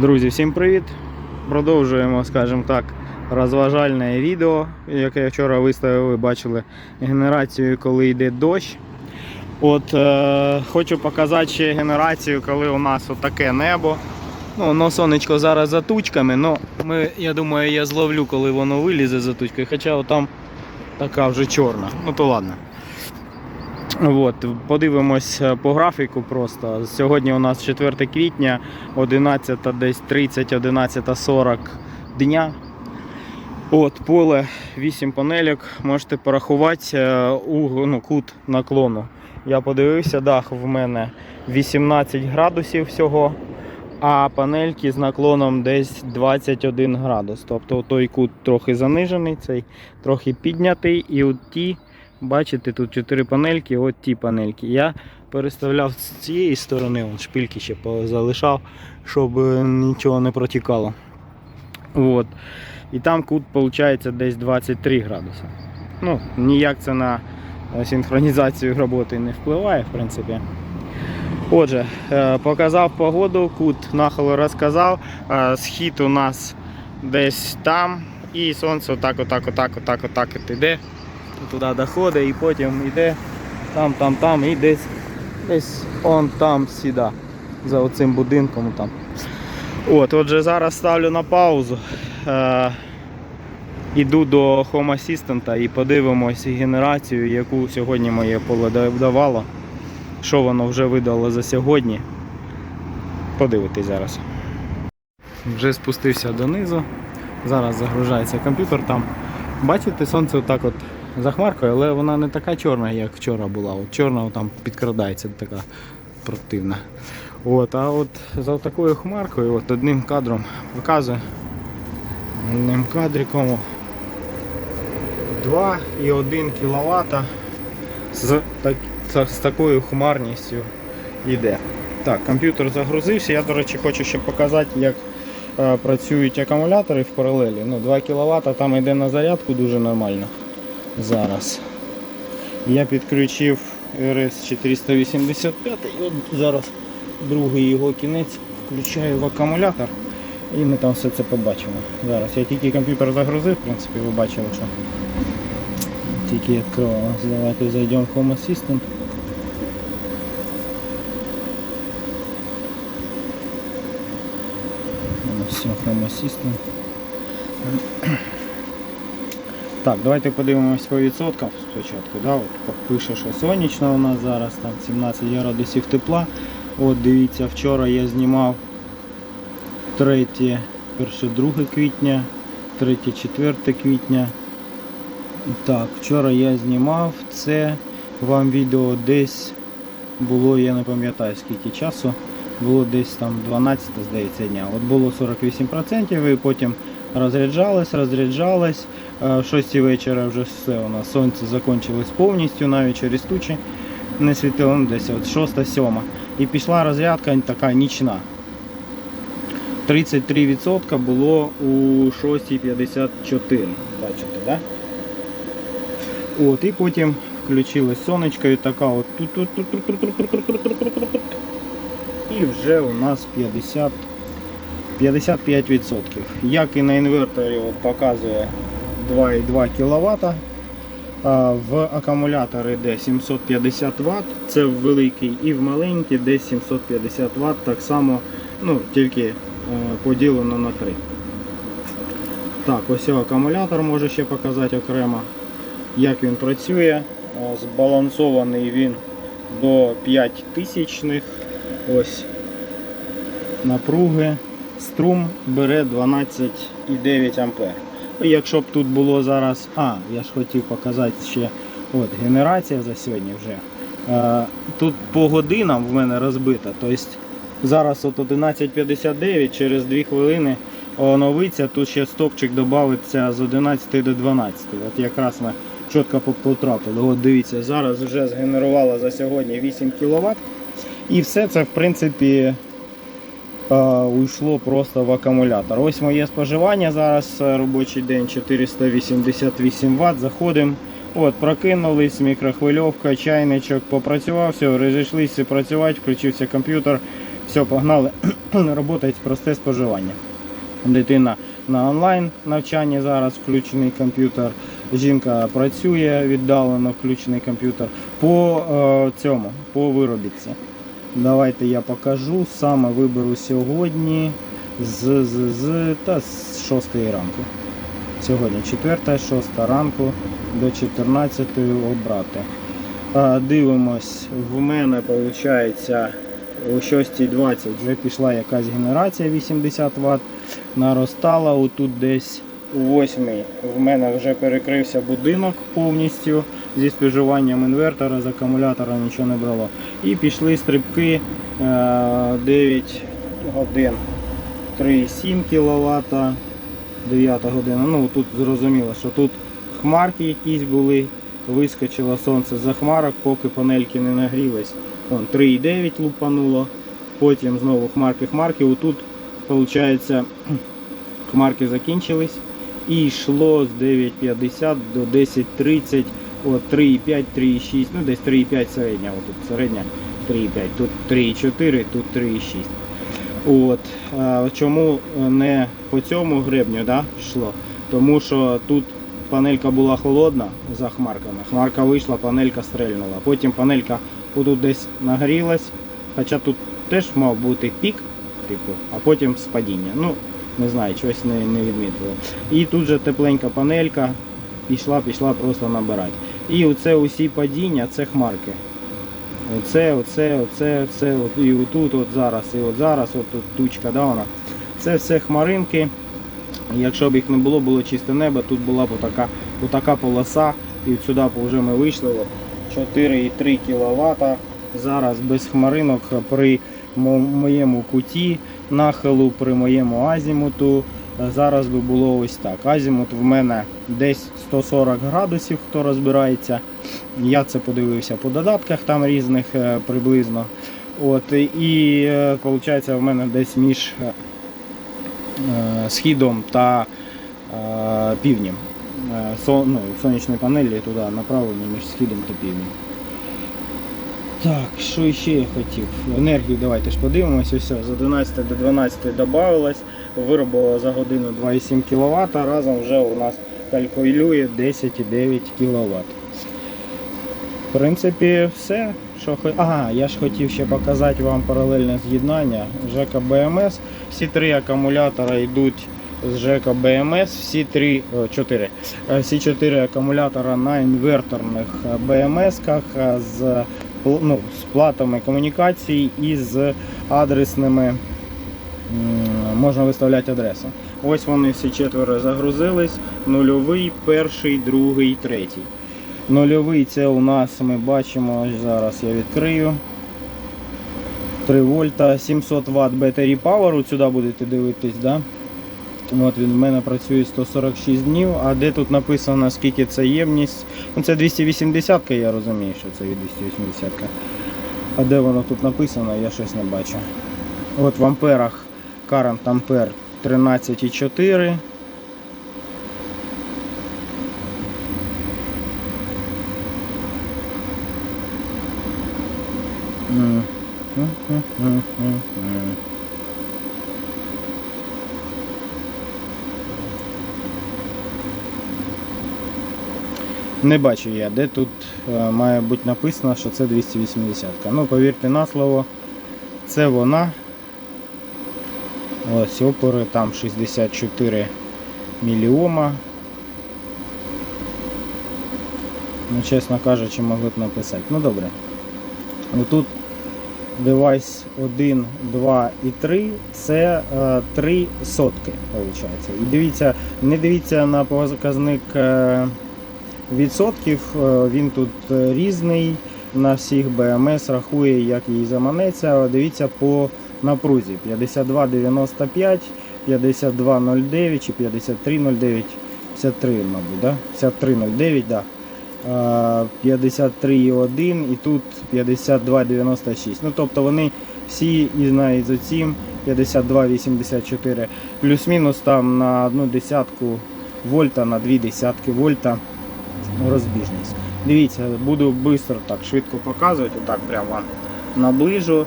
Друзі, всім привіт! Продовжуємо, скажімо так, розважальне відео, яке я вчора виставив, ви бачили генерацію, коли йде дощ. От е, хочу показати ще генерацію, коли у нас отаке небо. Ну, воно сонечко зараз за тучками, але ми, я думаю, я зловлю, коли воно вилізе за тучкою. Хоча там така вже чорна. Ну то ладно. От, подивимось е, по графіку просто. Сьогодні у нас 4 квітня, 11 десь 30, 11.40 дня. От, поле 8 панельок. Можете порахувати е, угол, ну, кут наклону. Я подивився, дах в мене 18 градусів всього, а панельки з наклоном десь 21 градус. Тобто той кут трохи занижений, цей трохи піднятий, і от ті. Бачите, тут 4 панельки, от ті панельки. Я переставляв з цієї сторони, вон шпильки ще залишав, щоб е, нічого не протікало. От. І там кут виходить десь 23 градуси. Ну, ніяк це на синхронізацію роботи не впливає, в принципі. Отже, е, показав погоду, кут нахилу розказав. Е, Схід у нас десь там. І сонце отак, отак, отак, отак, отак от іде туди доходить і потім йде там, там, там і десь десь он там сіда за оцим будинком там. От, отже, зараз ставлю на паузу. Е, іду до Home Assistant і подивимось генерацію, яку сьогодні моє поле давало. Що воно вже видало за сьогодні. Подивитись зараз. Вже спустився донизу. Зараз загружається комп'ютер там. Бачите, сонце отак от за хмаркою, але вона не така чорна, як вчора була. От чорна там підкрадається така противна. От, а от за такою хмаркою от одним кадром показую. Одним кадриком 2,1 кВт з, так, з такою хмарністю йде. Так, комп'ютер загрузився. Я, до речі, хочу ще показати, як е, працюють акумулятори в паралелі. Ну, 2 кВт там йде на зарядку дуже нормально зараз. Я підключив RS 485 і от зараз другий його кінець включаю в акумулятор і ми там все це побачимо. Зараз я тільки комп'ютер загрузив, в принципі, ви бачили, що тільки відкривалось. Давайте зайдемо в Home Assistant. Все, Home Assistant. Так, давайте подивимось по відсоткам спочатку. Да? От пише, що сонячно у нас зараз, там 17 градусів тепла. От дивіться, вчора я знімав 3, 1, 2 квітня, 3, 4 квітня. Так, вчора я знімав це вам відео десь було, я не пам'ятаю скільки часу, було десь там 12, здається, дня. От було 48% і потім розряджалось, розряджалось. Е, в 6 вечора вже все у нас сонце закінчилось повністю, навіть через тучі не світило, ну десь от 6-7. І пішла розрядка така нічна. 33% було у 6.54. Бачите, да? От, І потім включилось сонечко і така от і вже у нас 50, 55%. Як і на інверторі от показує 2,2 кВт. В акумулятор йде 750 Вт, це в великий і в маленький десь 750 Вт, так само, ну, тільки е, поділено на 3. Так, ось акумулятор може ще показати окремо, як він працює. Е, Збалансований він до 5000 ось напруги. Струм бере 12,9 А. Якщо б тут було зараз... А, я ж хотів показати ще от, генерація за сьогодні вже. Е, тут по годинам в мене розбита. Тобто зараз от 11.59, через 2 хвилини оновиться, тут ще стопчик додається з 11 до 12. От якраз ми чітко потрапили. От дивіться, зараз вже згенерувало за сьогодні 8 кВт. І все це в принципі уйшло просто в акумулятор. Ось моє споживання зараз е, робочий день 488 Вт. Заходимо. От, прокинулись, мікрохвильовка, чайничок, попрацював, все, розійшлися працювати, включився комп'ютер. Все, погнали. Работають просте споживання. Дитина на онлайн навчанні зараз включений комп'ютер. Жінка працює віддалено, включений комп'ютер. По е, цьому, по виробітці. Давайте я покажу. Саме виберу сьогодні з, з, з, та з 6 ранку. Сьогодні 4, 6 ранку до 14 обрати. Дивимось, в мене виходить о 6.20 вже пішла якась генерація 80 Вт. Наростала отут десь у 8 в мене вже перекрився будинок повністю зі споживанням інвертора, з акумулятора нічого не брало. І пішли стрибки е, 9 годин 3,7 кВт, 9 година. Ну тут зрозуміло, що тут хмарки якісь були, вискочило сонце за хмарок, поки панельки не нагрілись. 3,9 лупануло, потім знову хмарки-хмарки. Отут, виходить, хмарки закінчились і йшло з 9,50 до 10,30, от 3,5, 3,6, ну десь 3,5 середня, отут середня 3,5, тут 3,4, тут 3,6. От, а, чому не по цьому гребню да, йшло? Тому що тут панелька була холодна за хмарками. Хмарка вийшла, панелька стрельнула. Потім панелька отут десь нагрілась, хоча тут теж мав бути пік, типу, а потім спадіння. Ну, не знаю, чогось не, не відмітили. І тут же тепленька панелька пішла, пішла просто набирати. І оце усі падіння, це хмарки. Оце, оце, оце, оце, і отут, от зараз, і от зараз, от тут тучка, да, вона. Це все хмаринки. Якщо б їх не було, було чисте небо, тут була б отака, отака полоса, і от сюди вже ми вийшли. От, 4,3 кВт. Зараз без хмаринок при моєму куті нахилу, при моєму азімуту. Е, Зараз би було ось так. Азімут в мене десь 140 градусів, хто розбирається. Я це подивився по додатках там різних е, приблизно. От, і виходить, в мене десь між е, е, східом та е, півднем. Е, ну, сонячні панелі туди направлені між східом та півднем. Так, що ще я хотів? Енергію давайте ж подивимося. Ось з 11 до 12 додавалось, виробило за годину 2,7 кВт, разом вже у нас калькулює 10,9 кВт. В принципі, все. Що Ага, я ж хотів ще показати вам паралельне з'єднання ЖЕКа БМС. Всі три акумулятори йдуть з ЖЕКа БМС, всі три, чотири. Е, Всі чотири акумулятора на інверторних БМС-ках е, з, ну, з платами комунікацій і з адресними. Можна виставляти адресу. Ось вони всі четверо загрузились. Нульовий, перший, другий, третій. Нульовий це у нас ми бачимо, зараз я відкрию. 3 вольта, 700 Вт Battery Power, сюди будете дивитись, да? От він в мене працює 146 днів, а де тут написано скільки це ємність. Ну це 280 я розумію, що це від 280 А де воно тут написано, я щось не бачу. От в амперах current ампер 13,4. М. М-м-м-м-м. Не бачу я, де тут е, має бути написано, що це 280. Ну, повірте на слово, це вона. Ось опори там 64 міліома. Ну, чесно кажучи, могли б написати. Ну добре. Отут девайс 1, 2 і 3 це е, 3 сотки, виходить. І дивіться, не дивіться на показник е, відсотків, е, він тут різний. На всіх БМС рахує, як їй заманеться. Дивіться по напрузі 52,95, 52,09 чи 53,09, 53, мабуть, да? 53,09, да. Е, 53,1 і тут 52,96. Ну, тобто вони всі і навіть за цим 52,84. Плюс-мінус там на одну десятку вольта, на дві десятки вольта розбіжність. Дивіться, буду швидко так швидко показувати, отак прямо наближу.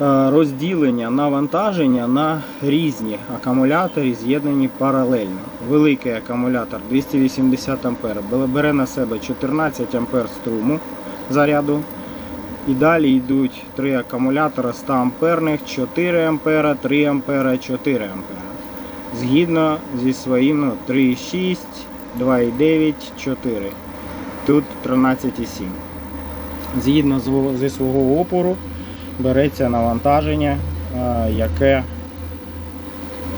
Е, розділення навантаження на різні акумулятори, з'єднані паралельно. Великий акумулятор 280 А бере на себе 14 А струму заряду. І далі йдуть три акумулятора 100 амперних, 4 ампера, 3 ампера, 4 ампера. Згідно зі своїм ну, 3,6, 2,9, 4. Тут 13,7. Згідно зі свого опору береться навантаження, е, яке,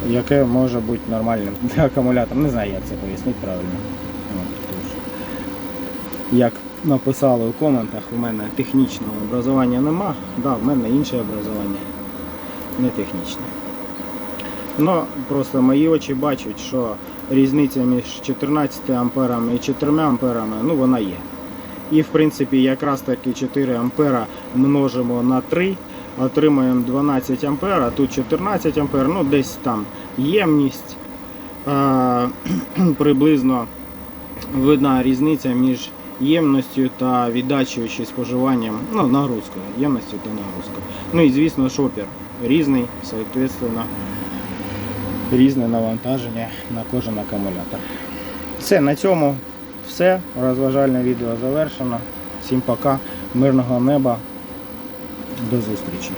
яке може бути нормальним для акумулятора. Не знаю, як це пояснити правильно. Як написали у коментах, у мене технічного образування нема. Да, в мене інше образування, не технічне. Ну, просто мої очі бачать, що різниця між 14 амперами і 4 амперами, ну вона є. І в принципі якраз таки 4 ампера множимо на 3, отримаємо 12 ампер, а тут 14 ампер, ну десь там ємність. Е, приблизно видна різниця між ємністю та віддачею чи споживанням, ну, нагрузкою, ємністю та нагрузкою. Ну і звісно, шопер різний, соответственно, різне навантаження на кожен акумулятор. Все, на цьому все. Розважальне відео завершено. Всім пока, мирного неба, до зустрічі.